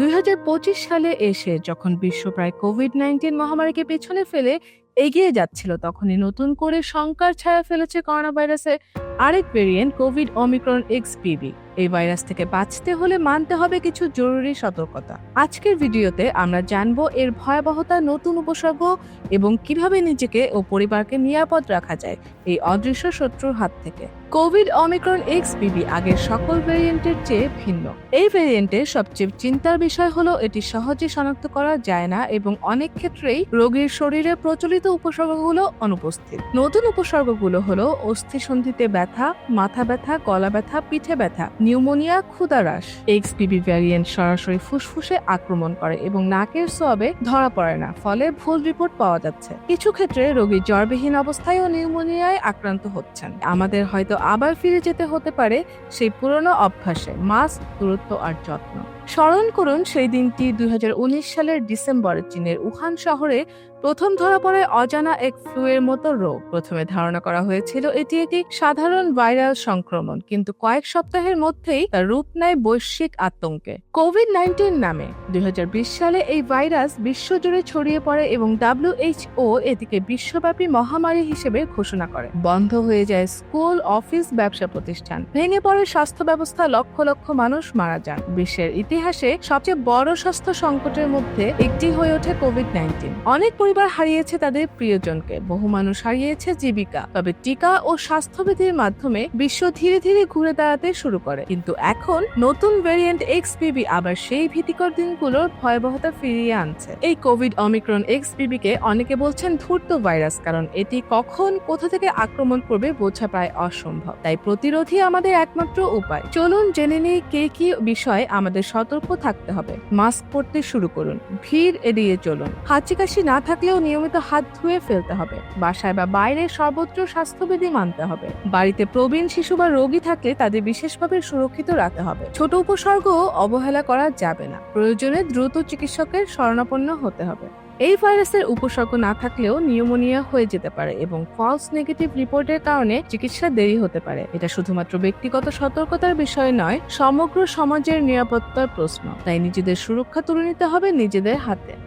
দুই হাজার পঁচিশ সালে এসে যখন বিশ্ব প্রায় কোভিড নাইন্টিন মহামারীকে পেছনে ফেলে এগিয়ে যাচ্ছিল, তখনই নতুন করে শঙ্কার ছায়া ফেলেছে করোনা ভাইরাসের আরেক ভেরিয়েন্ট কোভিড অমিক্রন এক্স এই ভাইরাস থেকে বাঁচতে হলে মানতে হবে কিছু জরুরি সতর্কতা। আজকের ভিডিওতে আমরা জানব এর ভয়াবহতা, নতুন উপসর্গ এবং কীভাবে নিজেকে ও পরিবারকে নিরাপদ রাখা যায় এই অদৃশ্য শত্রুর হাত থেকে। কোভিড অমিক্রন এক্স বিবি আগের সকল ভেরিয়েন্টের চেয়ে ভিন্ন। এই ভেরিয়েন্টের সবচেয়ে চিন্তার বিষয় হলো এটি সহজে শনাক্ত করা যায় না এবং অনেক ক্ষেত্রেই রোগীর শরীরে প্রচলিত উপসর্গগুলো অনুপস্থিত। নতুন উপসর্গগুলো হলো অস্থিসন্ধিতে ব্যথা, মাথা ব্যথা, গলা ব্যথা, পিঠে ব্যথা নিউমোনিয়া ক্ষুদারাস এক্সপিবি ভ্যারিয়েন্ট সরাসরি ফুসফুসে আক্রমণ করে এবং নাকের সোয়াবে ধরা পড়ে না, ফলে ভুল রিপোর্ট পাওয়া যাচ্ছে। কিছু ক্ষেত্রে রোগী জ্বরবিহীন অবস্থায় ও নিউমোনিয়ায় আক্রান্ত হচ্ছেন। আমাদের হয়তো আবার ফিরে যেতে হতে পারে সেই পুরনো অভ্যাসে, মাস্ক, দূরত্ব আর যত্ন। স্মরণ করুন, সেই দিনটি দুই হাজার উনিশ সালের ডিসেম্বরে, চীনের উহান শহরে প্রথম ধরা পড়ে অজানা এক ফ্লু এর মতো রোগ প্রথমে ধারণা করা হয়েছিল এটি একটি সাধারণ ভাইরাল সংক্রমণ, কিন্তু কয়েক সপ্তাহের মধ্যেই তার রূপ নেয় বৈশ্বিক আতঙ্কে। কোভিড নাইন্টিন নামে দুই হাজার বিশ সালে এই ভাইরাস বিশ্বজুড়ে ছড়িয়ে পড়ে এবং ডাব্লিউএইচও এটিকে বিশ্বব্যাপী মহামারী হিসেবে ঘোষণা করে। বন্ধ হয়ে যায় স্কুল, অফিস, ব্যবসা প্রতিষ্ঠান। ভেঙে পড়ে স্বাস্থ্য ব্যবস্থা, লক্ষ লক্ষ মানুষ মারা যান। বিশ্বের ইতিহাসে সবচেয়ে বড় স্বাস্থ্য সংকটের মধ্যে একটি হয়ে ওঠে কোভিড নাইন্টিন। অনেক পরিবার হারিয়েছে তাদের প্রিয়জনকে। বহু মানুষ হারিয়েছে জীবিকা। তবে টিকা ও স্বাস্থ্যবিধির মাধ্যমে বিশ্ব ধীরে ধীরে ঘুরে দাঁড়াতে শুরু করে। কিন্তু এখন নতুন ভেরিয়েন্ট এক্স বিবি আবার সেই ভীতিকর দিনগুলোর ভয়াবহতা ফিরিয়ে আনছে। এই কোভিড অমিক্রন এক্স কে অনেকে বলছেন ধূর্ত ভাইরাস, কারণ এটি কখন কোথা থেকে আক্রমণ করবে বোঝা প্রায় অসম্ভব। তাই প্রতিরোধই আমাদের একমাত্র উপায়। চলুন জেনে নিই কে কি বিষয়ে আমাদের সতর্ক থাকতে হবে। মাস্ক পরতে শুরু করুন। ভিড় এড়িয়ে চলুন। হাঁচি কাশি না থাকলেও নিয়মিত হাত ধুয়ে ফেলতে হবে। বাসায় বা বাইরে সর্বোচ্চ স্বাস্থ্যবিধি মানতে হবে। বাড়িতে প্রবীণ শিশু বা রোগী থাকলে তাদের বিশেষভাবে সুরক্ষিত রাখতে হবে। ছোট উপসর্গ অবহেলা করা যাবে না। প্রয়োজনে দ্রুত চিকিৎসকের শরণাপন্ন হতে হবে। এই ভাইরাসের উপসর্গ না থাকলেও নিউমোনিয়া হয়ে যেতে পারে এবং ফলস নেগেটিভ রিপোর্টের কারণে চিকিৎসা দেরি হতে পারে। এটা শুধুমাত্র ব্যক্তিগত সতর্কতার বিষয় নয়, সমগ্র সমাজের নিরাপত্তার প্রশ্ন। তাই নিজেদের সুরক্ষা তুলে নিতে হবে নিজেদের হাতে।